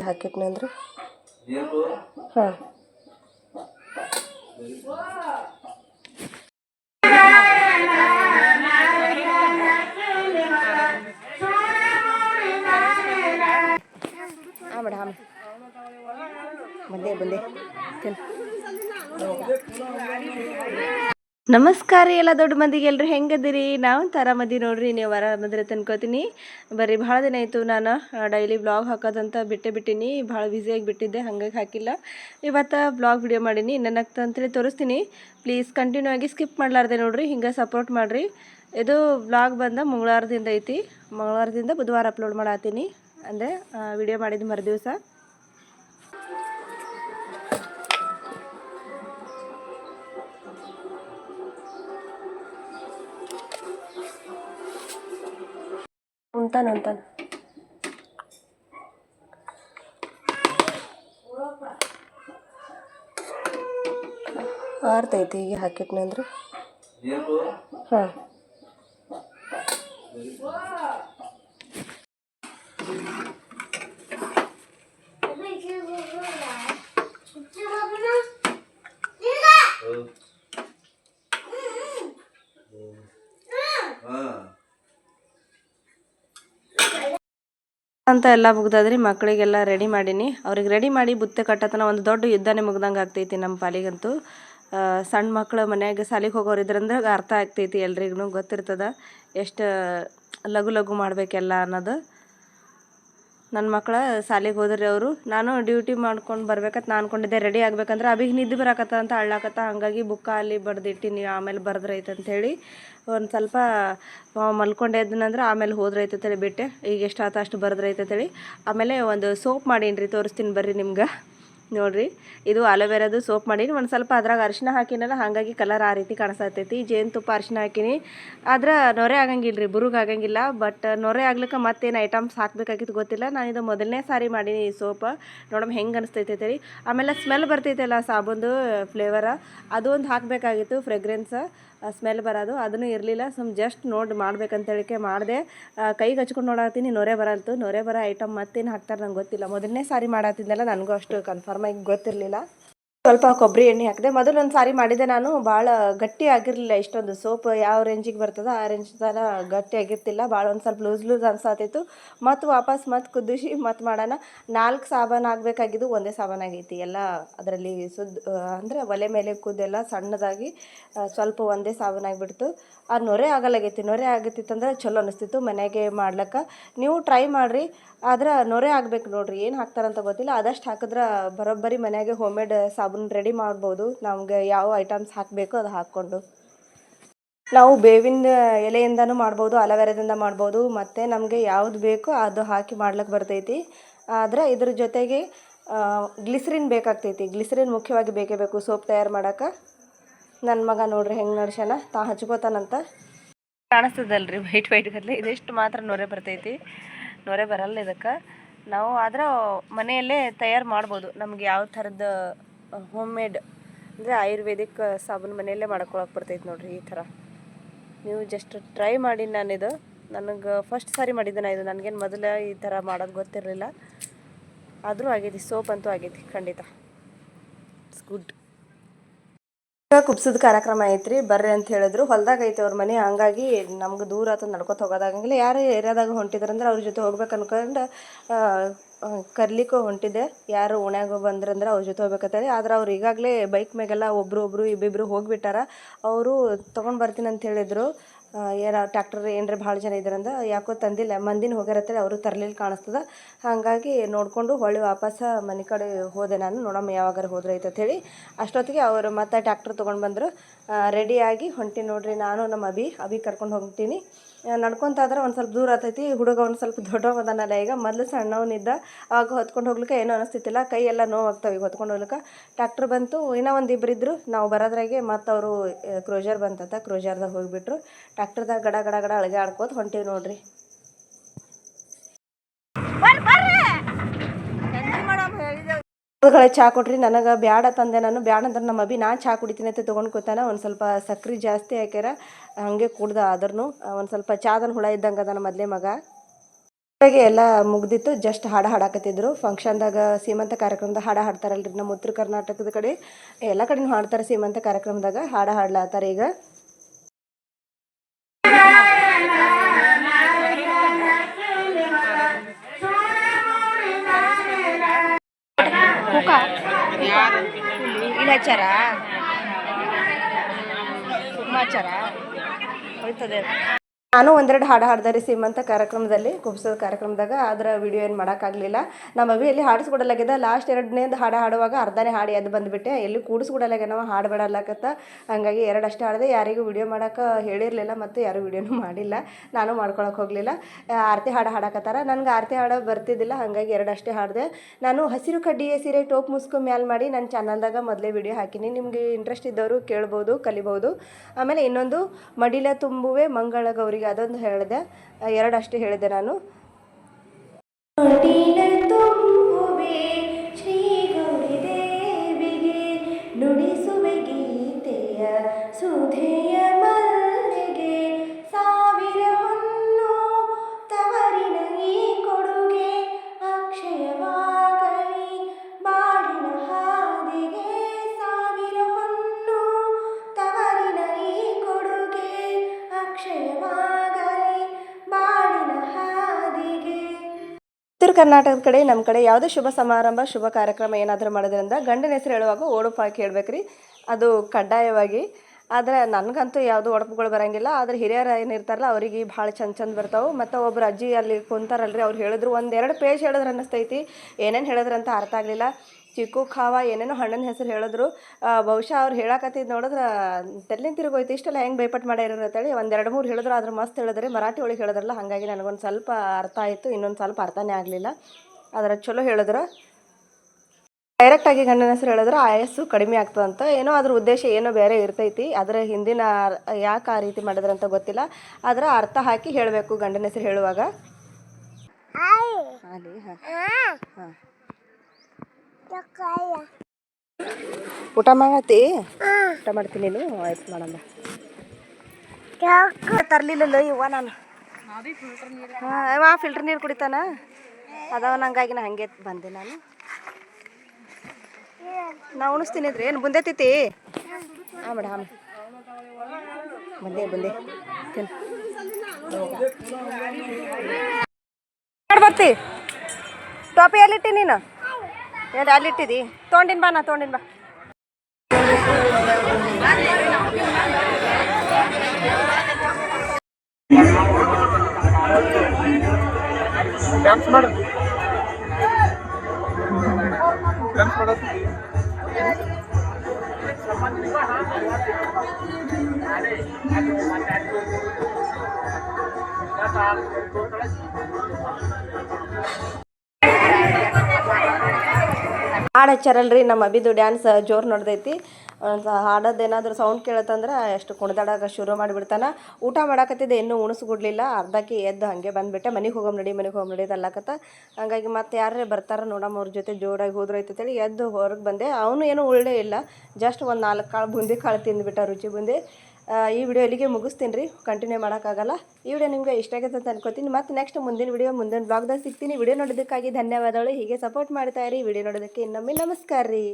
ಹಾಕಿಟ್ನಿ ಅಂದ್ರೆ ಹಾಂ ಹಾಂ ಬಂದೆ ಬಂದೆ. ನಮಸ್ಕಾರ ಎಲ್ಲ ದೊಡ್ಡ ಮಂದಿಗೆ ಎಲ್ರು ಹೆಂಗದಿರಿ? ನಾವು ಆರಾಮದಿ ನೋಡ್ರಿ, ನೀವು ಆರಾಮದ್ರೆ ತಂದ್ಕೋತೀನಿ. ಬರೀ ಭಾಳ ದಿನ ಆಯಿತು ನಾನು ಡೈಲಿ ಬ್ಲಾಗ್ ಹಾಕೋದಂತ ಬಿಟ್ಟೆ ಬಿಟ್ಟಿನಿ. ಭಾಳ ಬ್ಯುಸಿಯಾಗಿ ಬಿಟ್ಟಿದ್ದೆ, ಹಾಗಾಗಿ ಹಾಕಿಲ್ಲ. ಇವತ್ತು ಬ್ಲಾಗ್ ವಿಡಿಯೋ ಮಾಡೀನಿ. ನನಗೆ ಅಂತೇಳಿ ತೋರಿಸ್ತೀನಿ. ಪ್ಲೀಸ್ ಕಂಟಿನ್ಯೂ ಆಗಿ ಸ್ಕಿಪ್ ಮಾಡಲಾರ್ದೆ ನೋಡ್ರಿ, ಹಿಂಗೆ ಸಪೋರ್ಟ್ ಮಾಡಿರಿ. ಇದು ಬ್ಲಾಗ್ ಬಂದ ಮಂಗಳವಾರದಿಂದ ಐತಿ. ಮಂಗಳವಾರದಿಂದ ಬುಧವಾರ ಅಪ್ಲೋಡ್ ಮಾಡತ್ತೀನಿ ಅಂದರೆ ವಿಡಿಯೋ ಮಾಡಿದ ಮರು ದಿವಸ ಉಂತಾನ ಆರ್ತೈತಿ ಈಗ ಹಾಕಿಟ್ನಂದ್ರೆ? ಹಾಂ. ಅಂತ ಎಲ್ಲ ಮುಗ್ದಾದ್ರಿ ಮಕ್ಕಳಿಗೆಲ್ಲ ರೆಡಿ ಮಾಡೀನಿ. ಅವ್ರಿಗೆ ರೆಡಿ ಮಾಡಿ ಬುತ್ತೆ ಕಟ್ಟತನ ಒಂದು ದೊಡ್ಡ ಯುದ್ಧನೇ ಮುಗ್ದಂಗೆ ಆಗ್ತೈತಿ ನಮ್ಮ ಪಾಲಿಗಂತೂ. ಸಣ್ಣ ಮಕ್ಕಳು ಮನ್ಯಾಗ ಸಾಲಿಗೆ ಹೋಗೋರು ಇದ್ರಂದ್ರೆ ಅರ್ಥ ಆಗ್ತೈತಿ ಎಲ್ರಿಗೂ ಗೊತ್ತಿರ್ತದೆ ಎಷ್ಟು ಲಘು ಲಘು ಮಾಡಬೇಕೆಲ್ಲ ಅನ್ನೋದು. ನನ್ನ ಮಕ್ಕಳ ಸಾಲಿಗೆ ಹೋದ್ರಿ ಅವರು. ನಾನು ಡ್ಯೂಟಿ ಮಾಡ್ಕೊಂಡು ಬರ್ಬೇಕಂತ ನಾನು ಅನ್ಕೊಂಡಿದ್ದೆ. ರೆಡಿ ಆಗ್ಬೇಕಂದ್ರೆ ಅಭಿಗೆ ನಿದ್ದೆ ಬರಾಕತ್ತ ಅಂತ ಅಳ್ಳಾಕತ್ತ ಹಾಗಾಗಿ ಬುಕ್ಕ ಅಲ್ಲಿ ಬಡ್ದಿಟ್ಟಿನಿ ಆಮೇಲೆ ಬರ್ದ್ರೈತೆ ಅಂಥೇಳಿ ಒಂದು ಸ್ವಲ್ಪ ಮಲ್ಕೊಂಡೆ ಎದ್ದನಂದ್ರೆ ಆಮೇಲೆ ಹೋದ್ರೈತೆ ಅಂತೇಳಿ ಬಿಟ್ಟೆ ಈಗ ಎಷ್ಟು ಆತ ಅಷ್ಟು ಬರ್ದ್ರೈತೆ ಅಂತೇಳಿ ಆಮೇಲೆ ಒಂದು ಸೋಪ್ ಮಾಡೀನಿ ರೀ ತೋರಿಸ್ತೀನಿ ಬರ್ರಿ ನಿಮ್ಗೆ. ನೋಡ್ರಿ, ಇದು ಅಲೋವೆರಾದು ಸೋಪ್ ಮಾಡೀನಿ. ಒಂದು ಸ್ವಲ್ಪ ಅದ್ರಾಗ ಅರಿಶಿನ ಹಾಕಿನಲ್ಲ, ಹಾಗಾಗಿ ಕಲರ್ ಆ ರೀತಿ ಕಾಣಿಸ್ತೈತಿ. ಜೇನುತುಪ್ಪ ಅರಿಶಿನ ಹಾಕಿನಿ. ಆದ್ರೆ ನೊರೆ ಆಗಂಗಿಲ್ಲ ರೀ ಬುರುಗ್ ಆಗಂಗಿಲ್ಲ. ಬಟ್ ನೊರೆ ಆಗ್ಲಿಕ್ಕೆ ಮತ್ತೇನು ಐಟಮ್ಸ್ ಹಾಕ್ಬೇಕಾಗಿತ್ತು ಗೊತ್ತಿಲ್ಲ. ನಾನು ಇದು ಮೊದಲನೇ ಸಾರಿ ಮಾಡೀನಿ ಈ ಸೋಪ್ ನೋಡಮ್ ಹೆಂಗೆ ಅನಿಸ್ತೈತೆ ರೀ ಆಮೇಲೆ ಸ್ಮೆಲ್ ಬರ್ತೈತಲ್ಲ ಸಾಬೂನ್ದು ಫ್ಲೇವರ ಅದು ಒಂದು ಹಾಕಬೇಕಾಗಿತ್ತು ಫ್ರೆಗ್ರೆನ್ಸ್ ಸ್ಮೆಲ್ ಬರೋದು. ಅದನ್ನು ಇರಲಿಲ್ಲ. ಸುಮ್ ಜಸ್ಟ್ ನೋಡಿ ಮಾಡ್ಬೇಕಂತೇಳಿಕೆ ಮಾಡಿದೆ. ಕೈಗೆ ಹಚ್ಕೊಂಡು ನೋಡತ್ತೀನಿ, ನೊರೆ ಬರಲ್ತು. ನೊರೆ ಬರೋ ಐಟಮ್ ಮತ್ತೇನು ಹಾಕ್ತಾರೆ ನಂಗೆ ಗೊತ್ತಿಲ್ಲ. ಮೊದಲನೇ ಸಾರಿ ಮಾಡತ್ತಿದ್ದೆಲ್ಲ ನನಗೂ ಅಷ್ಟು ಕನ್ಫರ್ಮ್ ಆಗಿ ಗೊತ್ತಿರಲಿಲ್ಲ. ಸ್ವಲ್ಪ ಕೊಬ್ಬರಿ ಎಣ್ಣೆ ಹಾಕಿದೆ. ಮೊದಲೊಂದು ಸಾರಿ ಮಾಡಿದೆ ನಾನು. ಭಾಳ ಗಟ್ಟಿ ಆಗಿರಲಿಲ್ಲ ಇಷ್ಟೊಂದು. ಸೋಪ್ ಯಾವ ರೇಂಜಿಗೆ ಬರ್ತದ ಆ ರೇಂಜ್ ಥರ ಗಟ್ಟಿ ಆಗಿರ್ತಿಲ್ಲ. ಭಾಳ ಒಂದು ಸ್ವಲ್ಪ ಲೂಸ್ ಲೂಸ್ ಅನ್ಸಾತಿತ್ತು. ಮತ್ತು ವಾಪಸ್ ಮತ್ತು ಕುದಿಸಿ ಮತ್ತು ಮಾಡೋಣ. ನಾಲ್ಕು ಸಾಬಾನು ಆಗಬೇಕಾಗಿದ್ದು ಒಂದೇ ಸಾಬಾನು ಆಗೈತಿ. ಎಲ್ಲ ಅದರಲ್ಲಿ ಸುದ್ ಅಂದರೆ ಒಲೆ ಮೇಲೆ ಕುದ್ದೆಲ್ಲ ಸಣ್ಣದಾಗಿ ಸ್ವಲ್ಪ ಒಂದೇ ಸಾಬಾನು ಆಗಿಬಿಡ್ತು. ಆ, ನೊರೆ ಆಗಲಾಗೈತಿ. ನೊರೆ ಆಗತ್ತಿತ್ತಂದ್ರೆ ಚಲೋ ಅನಿಸ್ತಿತ್ತು ಮನೆಗೆ ಮಾಡ್ಲಿಕ್ಕೆ. ನೀವು ಟ್ರೈ ಮಾಡಿರಿ. ಆದ್ರೆ ನೊರೆ ಆಗ್ಬೇಕು ನೋಡ್ರಿ. ಏನು ಹಾಕ್ತಾರಂತ ಗೊತ್ತಿಲ್ಲ. ಆದಷ್ಟು ಹಾಕಿದ್ರೆ ಬರೋಬ್ಬರಿ ಮನೆಗೆ ಹೋಮ್ ಮೇಡ್ ಸಾಬೂನು ರೆಡಿ ಮಾಡ್ಬೋದು. ನಮ್ಗೆ ಯಾವ ಐಟಮ್ಸ್ ಹಾಕಬೇಕು ಅದು ಹಾಕ್ಕೊಂಡು. ನಾವು ಬೇವಿನ ಎಲೆಯಿಂದನೂ ಮಾಡ್ಬೋದು, ಅಲವೆರದಿಂದ ಮಾಡ್ಬೋದು, ಮತ್ತು ನಮಗೆ ಯಾವುದು ಬೇಕೋ ಅದು ಹಾಕಿ ಮಾಡ್ಲಿಕ್ಕೆ ಬರ್ತೈತಿ. ಆದರೆ ಇದ್ರ ಜೊತೆಗೆ ಗ್ಲಿಸರಿನ್ ಬೇಕಾಗ್ತೈತಿ. ಗ್ಲಿಸರಿನ್ ಮುಖ್ಯವಾಗಿ ಬೇಕೇ ಬೇಕು ಸೋಪ್ ತಯಾರು ಮಾಡೋಕೆ. ನನ್ನ ಮಗ ನೋಡ್ರಿ ಹೆಂಗೆ ನಡ್ಸ್ಯಾನ, ತಾ ಹಚ್ಕೋತಾನಂತ. ಕಾಣಿಸ್ತದಲ್ರಿ ವೈಟ್ ವೈಟ್ ಗದ್ಲೆ ಇದಿಷ್ಟು ಮಾತ್ರ ನೊರೆ ಬರ್ತೈತಿ. ನೊರೆ ಬರಲ್ಲ ಇದಕ್ಕೆ. ನಾವು ಆದ್ರೆ ಮನೆಯಲ್ಲೇ ತಯಾರು ಮಾಡ್ಬೋದು. ನಮ್ಗೆ ಯಾವ ಥರದ ಹೋಮ್ ಮೇಡ್ ಅಂದರೆ ಆಯುರ್ವೇದಿಕ್ ಸಾಬೂನು ಮನೆಯಲ್ಲೇ ಮಾಡ್ಕೊಳಕ್ಕೆ ಬರ್ತೈತೆ ನೋಡಿರಿ ಈ ಥರ. ನೀವು ಜಸ್ಟ್ ಟ್ರೈ ಮಾಡಿ ನಾನಿದು ನನಗೆ ಫಸ್ಟ್ ಸಾರಿ ಮಾಡಿದ್ದೆ ನಾ ಇದು. ನನಗೇನು ಮೊದಲು ಈ ಥರ ಮಾಡೋದು ಗೊತ್ತಿರಲಿಲ್ಲ. ಆದರೂ ಆಗೈತಿ ಸೋಪ್ ಅಂತೂ ಆಗೈತಿ, ಖಂಡಿತ. ಇಟ್ಸ್ ಗುಡ್ ಕುಬ್ಸದ ಕಾರ್ಯಕ್ರಮ ಐತ್ರಿ, ಬರ್ರಿ ಅಂತ ಹೇಳಿದ್ರು. ಹೊಲ್ದಾಗ ಐತೆ ಅವ್ರ ಮನೆ, ಹಂಗಾಗಿ ನಮ್ಗೆ ದೂರ ಆತ ನಡ್ಕೊತ ಹೋಗೋದಾಗಂಗಿಲ್ಲ ಯಾರು ಏರಿಯಾದಾಗ ಹೊಂಟಿದ್ರಂದ್ರೆ ಅವ್ರ ಜೊತೆ ಹೋಗ್ಬೇಕು ಅನ್ಕೊಂಡು ಕರ್ಲಿಕ್ಕೂ ಹೊಂಟಿದ್ದೆ ಯಾರು ಓಣ್ಯಾಗ ಬಂದ್ರಂದ್ರೆ ಅವ್ರ ಜೊತೆ ಹೋಗ್ಬೇಕತ್ತಾರೆ ಆದ್ರೆ ಅವ್ರು ಈಗಾಗಲೇ ಬೈಕ್ ಮ್ಯಾಗೆಲ್ಲ ಒಬ್ರು ಒಬ್ರು ಇಬ್ಬಿಬ್ರು ಹೋಗಿಬಿಟ್ಟಾರ. ಅವರು ತೊಗೊಂಡು ಬರ್ತೀನಿ ಅಂತ ಹೇಳಿದ್ರು. ಏನ ಟ್ಯಾಕ್ಟರ್ ಏನರ ಭಾಳ ಜನ ಇದ್ರಂದ ಯಾಕೋ ತಂದಿಲ್ಲ. ಮಂದಿನ ಹೋಗ್ಯಾರತ್ತೇಳಿ. ಅವರು ತರ್ಲಿಲ್ಲ ಕಾಣಿಸ್ತದ. ಹಾಗಾಗಿ ನೋಡಿಕೊಂಡು ಹೊಳ್ಳಿ ವಾಪಸ್ ಮನೆ ಕಡೆ ಹೋದೆ ನಾನು. ನೋಡಮ್ಮ ಯಾವಾಗಾರ ಹೋದ್ರೆ ಹೇಳಿ ಅಷ್ಟೊತ್ತಿಗೆ ಅವರು ಮತ್ತೆ ಟ್ಯಾಕ್ಟರ್ ತೊಗೊಂಡು ಬಂದರು. ರೆಡಿಯಾಗಿ ಹೊಂಟಿ ನೋಡ್ರಿ. ನಾನು ನಮ್ಮ ಅಭಿ ಅಭಿ ಕರ್ಕೊಂಡು ಹೋಗ್ತೀನಿ. ನಡ್ಕೊಂತಾದ್ರೆ ಒಂದು ಸ್ವಲ್ಪ ದೂರ ಆತೈತಿ. ಹುಡುಗ ಒಂದು ಸ್ವಲ್ಪ ದೊಡ್ಡವದನಲ್ಲ ಈಗ. ಮೊದಲು ಸಣ್ಣವನಿದ್ದ. ಆಗ ಹೊತ್ಕೊಂಡು ಹೋಗ್ಲಿಕ್ಕೆ ಏನೂ ಅನಿಸ್ತಿತ್ತಿಲ್ಲ. ಕೈ ಎಲ್ಲ ನೋವಾಗ್ತಾವೆ ಈಗ ಹೊತ್ಕೊಂಡು ಹೋಗ್ಲಿಕ್ಕೆ. ಟ್ಯಾಕ್ಟ್ರ್ ಬಂತು. ಇನ್ನೂ ಒಂದು ಇಬ್ಬರು ಇದ್ರು. ನಾವು ಬರೋದ್ರಾಗೆ ಮತ್ತು ಅವರು ಕ್ರೋಜರ್ ಬಂತಂತ. ಕ್ರೋಜರ್ದಾಗ ಹೋಗಿಬಿಟ್ರು. ಟ್ಯಾಕ್ಟ್ರ್ದಾಗ ಗಡ ಗಡ ಗಡ ಅಳಗೆ ಆಡ್ಕೋತ ಹೊಂಟೀವಿ ನೋಡ್ರಿ. ಗಳ ಚಹಾ ಕೊಟ್ರಿ ನನಗೆ ಬ್ಯಾಡ ತಂದೆ ನಾನು, ಬ್ಯಾಡ ಅಂದ್ರೆ ನಮ್ಮ ಅಭಿ ನಾನು ಚಹಾ ಕುಡಿತೀನಿ ಅಂತ ತೊಗೊಂಡು ಕೂತಾನ, ಒಂದು ಸ್ವಲ್ಪ ಸಕ್ರೆ ಜಾಸ್ತಿ ಹಾಕ್ಯಾರ, ಹಾಗೆ ಕುಡ್ದ ಆದ್ರೂ ಒಂದು ಸ್ವಲ್ಪ ಚಾದನ ಹುಳ ಇದ್ದಂಗೆ ಅದಾನ ಮೊದಲೇ ಮಗ. ಹಾಗೆ ಎಲ್ಲ ಮುಗ್ದಿತ್ತು ಜಸ್ಟ್ ಹಾಡ ಹಾಡಾಕತ್ತಿದ್ರು ಫಂಕ್ಷನ್ದಾಗ ಸೀಮಂತ ಕಾರ್ಯಕ್ರಮದಾಗ ಹಾಡ ಹಾಡ್ತಾರಲ್ರಿ, ನಮ್ಮ ಉತ್ತರ ಕರ್ನಾಟಕದ ಕಡೆ, ಎಲ್ಲ ಕಡೆನೂ ಹಾಡ್ತಾರೆ ಸೀಮಂತ ಕಾರ್ಯಕ್ರಮದಾಗ, ಹಾಡ ಹಾಡ್ಲಾತಾರೆ ಈಗ. ಕುಂಕುಮ ಹಚ್ಚಾರ ಹೋಯ್ತದೆ. ನಾನು ಒಂದೆರಡು ಹಾಡು ಹಾಡ್ದೆ ರೀ ಸೀಮಂತ ಕಾರ್ಯಕ್ರಮದಲ್ಲಿ, ಕುಬ್ಸದ ಕಾರ್ಯಕ್ರಮದಾಗ ಅದರ ವಿಡಿಯೋ ಏನು ಮಾಡೋಕ್ಕಾಗಲಿಲ್ಲ. ನಮ್ಮ ಅವಿ ಎಲ್ಲಿ ಹಾಡಿಸ್ಕೊಡಲಾಗಿದೆ ಲಾಸ್ಟ್ ಎರಡನೇದು ಹಾಡು ಹಾಡುವಾಗ ಅರ್ಧನೇ ಹಾಡಿ ಎದ್ದು ಬಂದುಬಿಟ್ಟೆ. ಎಲ್ಲಿ ಕೂಡಿಸ್ಕೊಡಲಾಗ್ಯ ನಾವು ಹಾಡು ಬಿಡಲಾಕತ್ತ ಹಂಗಾಗಿ ಎರಡು ಅಷ್ಟೇ ಹಾಡಿದೆ, ಯಾರಿಗೂ ವಿಡಿಯೋ ಮಾಡೋಕೆ ಹೇಳಿರಲಿಲ್ಲ ಮತ್ತು ಯಾರೂ ವಿಡಿಯೋನೂ ಮಾಡಿಲ್ಲ. ನಾನು ಮಾಡ್ಕೊಳಕ್ಕೆ ಹೋಗಲಿಲ್ಲ. ಆರತಿ ಹಾಡು ಹಾಡಕತ್ತಾರ. ನನಗೆ ಆರತಿ ಹಾಡು ಬರ್ತಿದ್ದಿಲ್ಲ, ಹಾಗಾಗಿ ಎರಡು ಅಷ್ಟೇ ಹಾಡಿದೆ. ನಾನು ಹಸಿರು ಕಡ್ಡಿಯ ಸೀರೆ, ಟೋಪ್ ಮುಸ್ಕು ಮ್ಯಾಲ್ ಮಾಡಿ ನನ್ನ ಚಾನಲ್ದಾಗ ಮೊದಲೇ ವಿಡಿಯೋ ಹಾಕಿನಿ. ನಿಮಗೆ ಇಂಟ್ರೆಸ್ಟ್ ಇದ್ದವರು ಕೇಳ್ಬೋದು, ಕಲಿಬೋದು. ಆಮೇಲೆ ಇನ್ನೊಂದು, ಮಡಿಲ ತುಂಬುವೆ ಮಂಗಳ ಗೌರಿಗೆ ಅದೊಂದು ಹೇಳಿದೆ. ಎರಡು ಅಷ್ಟೇ ಹೇಳಿದೆ ನಾನು. ಸುಧೆಯ ಉತ್ತರ ಕರ್ನಾಟಕದ ಕಡೆ ನಮ್ಮ ಕಡೆ ಯಾವುದೇ ಶುಭ ಸಮಾರಂಭ, ಶುಭ ಕಾರ್ಯಕ್ರಮ ಏನಾದರೂ ಮಾಡೋದ್ರಿಂದ ಗಂಡನ ಹೆಸರು ಹೇಳುವಾಗ ಓಡುಪ ಹಾಕಿ ಹೇಳ್ಬೇಕ್ರಿ. ಅದು ಕಡ್ಡಾಯವಾಗಿ. ಆದರೆ ನನಗಂತೂ ಯಾವುದು ಒಡಪುಗಳು ಬರಂಗಿಲ್ಲ. ಆದರೆ ಹಿರಿಯರು ಏನಿರ್ತಾರಲ್ಲ ಅವರಿಗೆ ಭಾಳ ಚಂದ ಚಂದ ಬರ್ತಾವೆ. ಮತ್ತು ಒಬ್ಬರು ಅಜ್ಜಿ ಅಲ್ಲಿ ಕುಂತಾರಲ್ರಿ, ಅವ್ರು ಹೇಳಿದ್ರು ಒಂದೆರಡು ಪೇಜ್ ಹೇಳಿದ್ರೆ ಅನ್ನಿಸ್ತೈತಿ. ಏನೇನು ಹೇಳಿದ್ರಂತ ಅರ್ಥ ಆಗಲಿಲ್ಲ. ಚಿಕ್ಕು ಖಾವ ಏನೇನೋ ಹಣ್ಣನ ಹೆಸರು ಹೇಳಿದ್ರು. ಬಹುಶಃ ಅವ್ರು ಹೇಳಕತ್ತಿದ್ದು ನೋಡಿದ್ರೆ ತೆಲ್ಲಿನ ತಿರುಗೋಯ್ತು ಇಷ್ಟೆಲ್ಲ ಹೆಂಗೆ ಬೇಪಟ್ ಮಾಡ್ಯಾರ ಅಂತೇಳಿ ಒಂದೆರಡು ಮೂರು ಹೇಳಿದ್ರು ಆದ್ರೆ ಮಸ್ತ್ ಹೇಳಿದ್ರೆ ಮರಾಠಿ ಒಳಗೆ ಹೇಳಿದ್ರಲ್ಲ ಹಾಗಾಗಿ ನನಗೊಂದು ಸ್ವಲ್ಪ ಅರ್ಥ ಆಯಿತು ಇನ್ನೊಂದು ಸ್ವಲ್ಪ ಅರ್ಥನೇ ಆಗಲಿಲ್ಲ. ಆದರೆ ಚಲೋ ಹೇಳಿದ್ರು. ಡೈರೆಕ್ಟಾಗಿ ಗಂಡನ ಹೆಸರು ಹೇಳಿದ್ರೆ ಆಯಸ್ಸು ಕಡಿಮೆ ಆಗ್ತದಂತ ಏನೋ ಅದ್ರ ಉದ್ದೇಶ ಏನೋ ಬೇರೆ ಇರ್ತೈತಿ ಅದರ ಹಿಂದಿನ ಯಾಕೆ ಆ ರೀತಿ ಮಾಡಿದ್ರೆ ಅಂತ ಗೊತ್ತಿಲ್ಲ. ಆದ್ರೆ ಅರ್ಥ ಹಾಕಿ ಹೇಳಬೇಕು ಗಂಡನ ಹೆಸರು ಹೇಳುವಾಗ. ಹಾಂ. ಹಾಂ ಹಾಂ. ಊಟ ಮಾಡತ್ತಿ? ಊಟ ಮಾಡ್ತೀನಿ ನೀನು? ಆಯ್ತು ಮಾಡಮ್ಮ. ತರ್ಲಿಲ್ಲಲ್ಲ ಇವ್ವ ನಾನು. ಹಾಂ ಇವ ಫಿಲ್ಟರ್ ನೀರು ಕುಡಿತಾನ? ಅದಾವ ನಂಗಾಗಿ ನಾ ಹಂಗೆ ಬಂದೆ ನಾನು. ನಾ ಉಣಿಸ್ತೀನಿ ಇದ್ರಿ. ಏನು ಬಂದೆ ತಿತ್ತಿ? ಹಾಂ ಮೇಡಮ್ ಹಾಂ ಬಂದೆ ಬಂದೆ. ಬರ್ತಿ? ಟಾಪಿ ಎಲ್ಲಿಟ್ಟಿ ನೀನು? ಏನು ಅಲ್ಲಿಟ್ಟಿದಿ ತೊಗೊಂಡಿನ ಬಾ ನಾ ತೊಗೊಂಡಿನ ಬಾ. ಡ್ಯಾನ್ಸ್ ಮಾಡು. ಡ್ಯಾನ್ಸ್ ಮಾಡೋದು ಹಾಡು ಹಚ್ಚಾರಲ್ರಿ ನಮ್ಮ ಅಬಿದು ಡ್ಯಾನ್ಸ್ ಜೋರು ನಡೆದೈತಿ. ಹಾಡೋದೇನಾದ್ರೂ ಸೌಂಡ್ ಕೇಳತ್ತಂದ್ರೆ ಎಷ್ಟು ಕುಣಿದಾಡಕ್ಕೆ ಶುರು ಮಾಡಿಬಿಡ್ತಾನೆ. ಊಟ ಮಾಡಾಕತ್ತಿದ್ದೆ, ಇನ್ನೂ ಉಣಿಸ್ಕೊಡ್ಲಿಲ್ಲ. ಅರ್ಧಕ್ಕೆ ಎದ್ದು ಹಾಗೆ ಬಂದುಬಿಟ್ಟೆ. ಮನೆಗೆ ಹೋಗಮ್ ನಡಿ, ಮನೆಗೆ ಹೋಗಮ್ ನಡಿ ಅಲ್ಲಕತ್ತ ಹಂಗಾಗಿ ಮತ್ತೆ ಯಾರೇ ಬರ್ತಾರ ನೋಡಮ್ಮ, ಅವ್ರ ಜೊತೆ ಜೋರಾಗಿ ಹೋದ್ರೈತೆ ಅಂತೇಳಿ ಎದ್ದು ಹೊರಗೆ ಬಂದೆ. ಅವನು ಏನೂ ಒಳ್ಳೆ ಇಲ್ಲ. ಜಸ್ಟ್ ಒಂದು ನಾಲ್ಕು ಕಾಳು ಬುಂದಿ ಕಾಳು ತಿಂದುಬಿಟ್ಟ ರುಚಿ ಬುಂದಿ. ಈ ವಿಡಿಯೋ ಇಲ್ಲಿಗೆ ಮುಗಿಸ್ತೀನಿ ರೀ. ಕಂಟಿನ್ಯೂ ಮಾಡೋಕ್ಕಾಗಲ್ಲ. ಈ ವಿಡಿಯೋ ನಿಮಗೆ ಇಷ್ಟ ಆಗೈತೆ ಅಂತ ಅನ್ಕೋತೀನಿ. ಮತ್ತು ನೆಕ್ಸ್ಟ್ ಮುಂದಿನ ವಿಡಿಯೋ ಮುಂದಿನ ಬ್ಲಾಗ್ದಾಗ ಸಿಗ್ತೀನಿ. ವಿಡಿಯೋ ನೋಡೋದಕ್ಕಾಗಿ ಧನ್ಯವಾದಗಳು. ಹೀಗೆ ಸಪೋರ್ಟ್ ಮಾಡ್ತಾ ಇರಿ. ವಿಡಿಯೋ ನೋಡೋದಕ್ಕೆ ಇನ್ನೊಮ್ಮೆ ನಮಸ್ಕಾರ ರೀ.